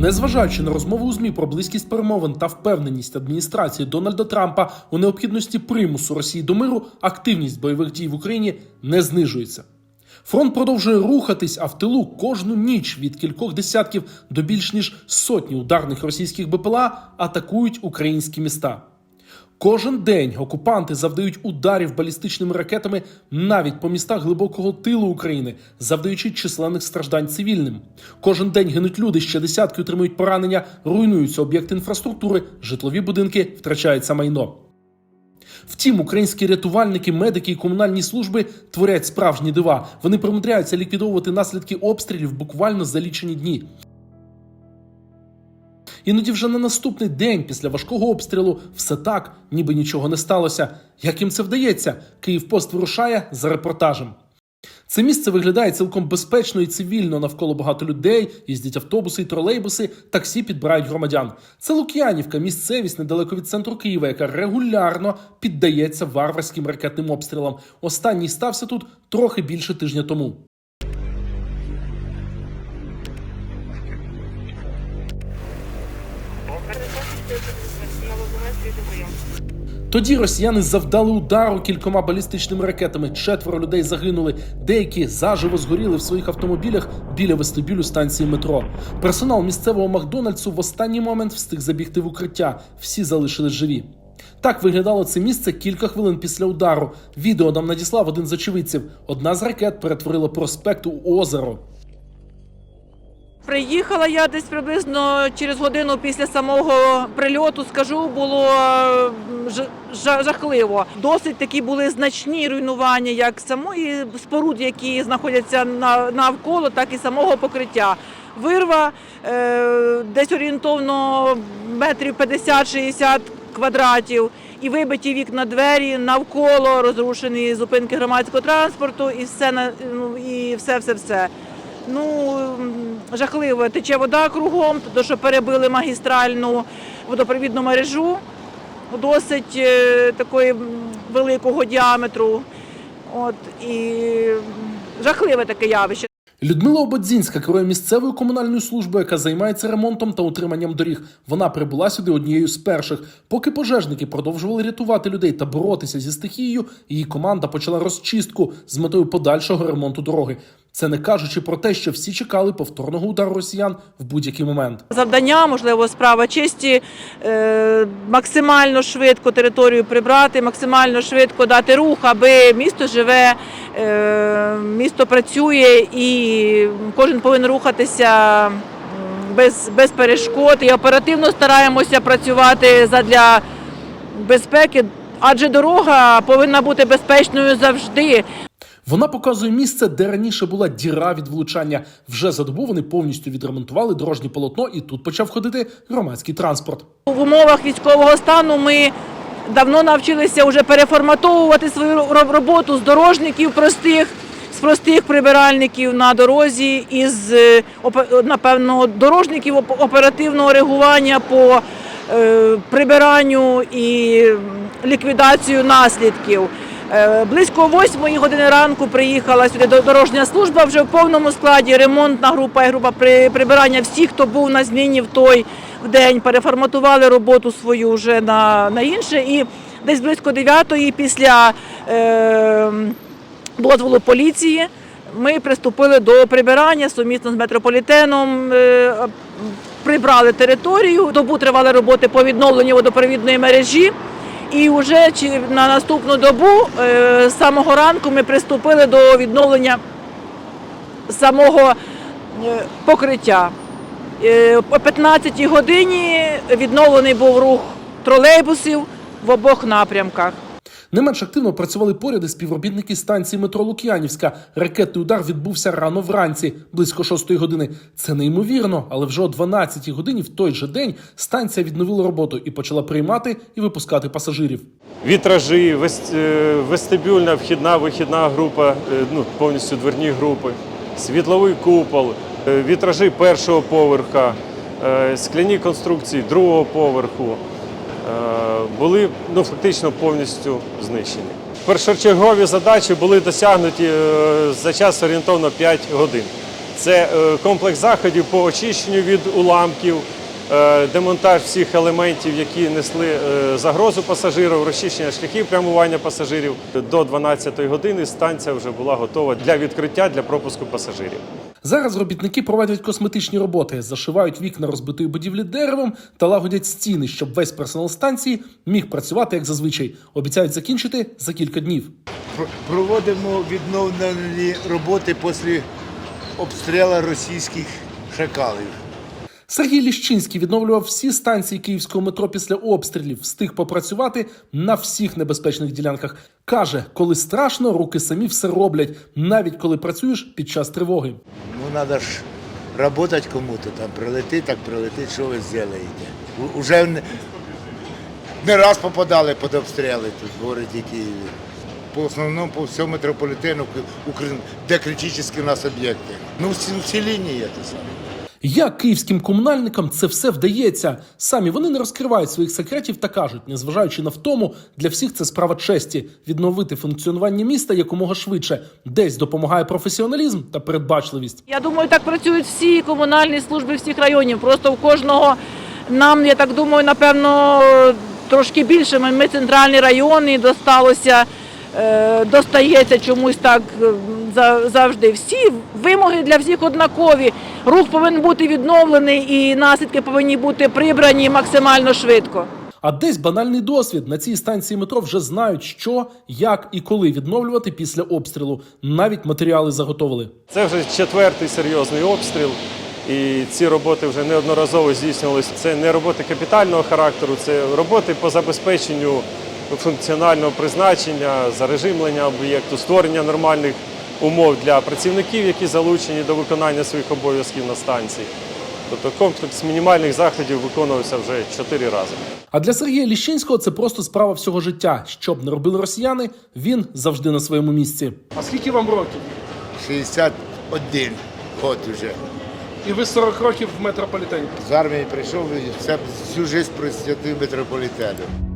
Незважаючи на розмову у ЗМІ про близькість перемовин та впевненість адміністрації Дональда Трампа у необхідності примусу Росії до миру, активність бойових дій в Україні не знижується. Фронт продовжує рухатись, а в тилу кожну ніч від кількох десятків до більш ніж сотні ударних російських БПЛА атакують українські міста. Кожен день окупанти завдають ударів балістичними ракетами навіть по містах глибокого тилу України, завдаючи численних страждань цивільним. Кожен день гинуть люди, ще десятки отримують поранення, руйнуються об'єкти інфраструктури, житлові будинки, втрачається майно. Втім, українські рятувальники, медики і комунальні служби творять справжні дива. Вони примудряються ліквідовувати наслідки обстрілів буквально за лічені дні. Іноді вже на наступний день після важкого обстрілу все так, ніби нічого не сталося. Як їм це вдається? Київпост вирушає за репортажем. Це місце виглядає цілком безпечно і цивільно. Навколо багато людей, їздять автобуси і тролейбуси, таксі підбирають громадян. Це Лук'янівка, місцевість недалеко від центру Києва, яка регулярно піддається варварським ракетним обстрілам. Останній стався тут трохи більше тижня тому. Тоді росіяни завдали удару кількома балістичними ракетами. Четверо людей загинули. Деякі заживо згоріли в своїх автомобілях біля вестибюлю станції метро. Персонал місцевого Макдональдсу в останній момент встиг забігти в укриття. Всі залишились живі. Так виглядало це місце кілька хвилин після удару. Відео нам надіслав один з очевидців. Одна з ракет перетворила проспект у озеро. Приїхала я десь приблизно через годину після самого прильоту. Скажу, було жахливо. Досить такі були значні руйнування, як самої споруд, які знаходяться навколо, так і самого покриття. Вирва е, десь орієнтовно метрів 50-60 квадратів. І вибиті вікна двері навколо розрушені зупинки громадського транспорту, і все ну, і все, все, все. Ну, жахливо. Тече вода кругом, тому що перебили магістральну водопровідну мережу досить е, такої великого діаметру. От, і жахливе таке явище. Людмила Ободзінська керує місцевою комунальною службою, яка займається ремонтом та утриманням доріг. Вона прибула сюди однією з перших. Поки пожежники продовжували рятувати людей та боротися зі стихією, її команда почала розчистку з метою подальшого ремонту дороги. Це не кажучи про те, що всі чекали повторного удару росіян в будь-який момент. Завдання, можливо, справа чисті, е, максимально швидко територію прибрати, максимально швидко дати рух, аби місто живе, місто працює і кожен повинен рухатися без, без перешкод. І оперативно стараємося працювати задля безпеки, адже дорога повинна бути безпечною завжди. Вона показує місце, де раніше була діра від влучання. Вже за добу вони повністю відремонтували дорожнє полотно, і тут почав ходити громадський транспорт. В умовах військового стану ми давно навчилися вже переформатовувати свою роботу з дорожників простих, з простих прибиральників на дорозі, із е, напевно дорожників оперативного реагування по е, прибиранню і ліквідацію наслідків. Е, Близько восьмої години ранку приїхала сюди дорожня служба вже в повному складі, ремонтна група і група прибирання. Всі, хто був на зміні в той день, переформатували роботу свою вже на, на інше. І десь близько дев'ятої після е, дозволу поліції ми приступили до прибирання сумісно з метрополітеном. е, Прибрали територію, добу тривали роботи по відновленню водопровідної мережі. І вже на наступну добу е, з самого ранку ми приступили до відновлення самого е, покриття. Е, О 15 годині відновлений був рух тролейбусів в обох напрямках. Не менш активно працювали поряд і співробітники станції метро Лук'янівська. Ракетний удар відбувся рано вранці, близько 6 години. Це неймовірно, але вже о 12 годині в той же день станція відновила роботу і почала приймати і випускати пасажирів. вітражі, е, вестибюльна вхідна вихідна група, е, ну повністю дверні групи, світловий купол, е, вітражі першого поверха, скляні конструкції другого поверху були ну, фактично повністю знищені. Першочергові задачі були досягнуті е, за час орієнтовно 5 годин. Це е, комплекс заходів по очищенню від уламків, е, демонтаж всіх елементів, які несли е, загрозу пасажирів, розчищення шляхів прямування пасажирів. До 12-ї години станція вже була готова для відкриття для пропуску пасажирів. Зараз робітники проводять косметичні роботи, зашивають вікна розбитої будівлі деревом та лагодять стіни, щоб весь персонал станції міг працювати як зазвичай. Обіцяють закінчити за кілька днів. Проводимо відновлені роботи після обстрілу російських шакалів. Сергій Ліщинський відновлював всі станції київського метро після обстрілів, встиг попрацювати на всіх небезпечних ділянках. Каже, коли страшно, руки самі все роблять, навіть коли працюєш під час тривоги. Ну, треба ж працювати кому-то, там прилетить, так прилетить, що ви зробите. Уже не, не раз попадали під обстріли тут в городі Києві. По основному, по всьому метрополітену, де критичні нас об'єкти. Ну, всі, всі лінії є те саме. Як київським комунальникам це все вдається? Самі вони не розкривають своїх секретів та кажуть, незважаючи на втому, для всіх це справа честі відновити функціонування міста якомога швидше. Десь допомагає професіоналізм та передбачливість. Я думаю, так працюють всі комунальні служби всіх районів. Просто у кожного нам, я так думаю, напевно, трошки більше. Ми, ми центральні райони досталося, е, достається чомусь так е, за- завжди. Всі вимоги для всіх однакові. Рух повинен бути відновлений і наслідки повинні бути прибрані максимально швидко. А десь банальний досвід на цій станції метро вже знають, що, як і коли відновлювати після обстрілу. Навіть матеріали заготовили. Це вже четвертий серйозний обстріл, і ці роботи вже неодноразово здійснювалися. Це не роботи капітального характеру, це роботи по забезпеченню функціонального призначення, зарежимлення об'єкту, створення нормальних умов для працівників, які залучені до виконання своїх обов'язків на станції. Тобто комплекс мінімальних заходів виконувався вже чотири рази. А для Сергія Ліщинського це просто справа всього життя. Що б не робили росіяни, він завжди на своєму місці. А скільки вам років? 61 год вже. І ви 40 років в метрополітені. З армії прийшов і все, всю життя присвятив метрополітену.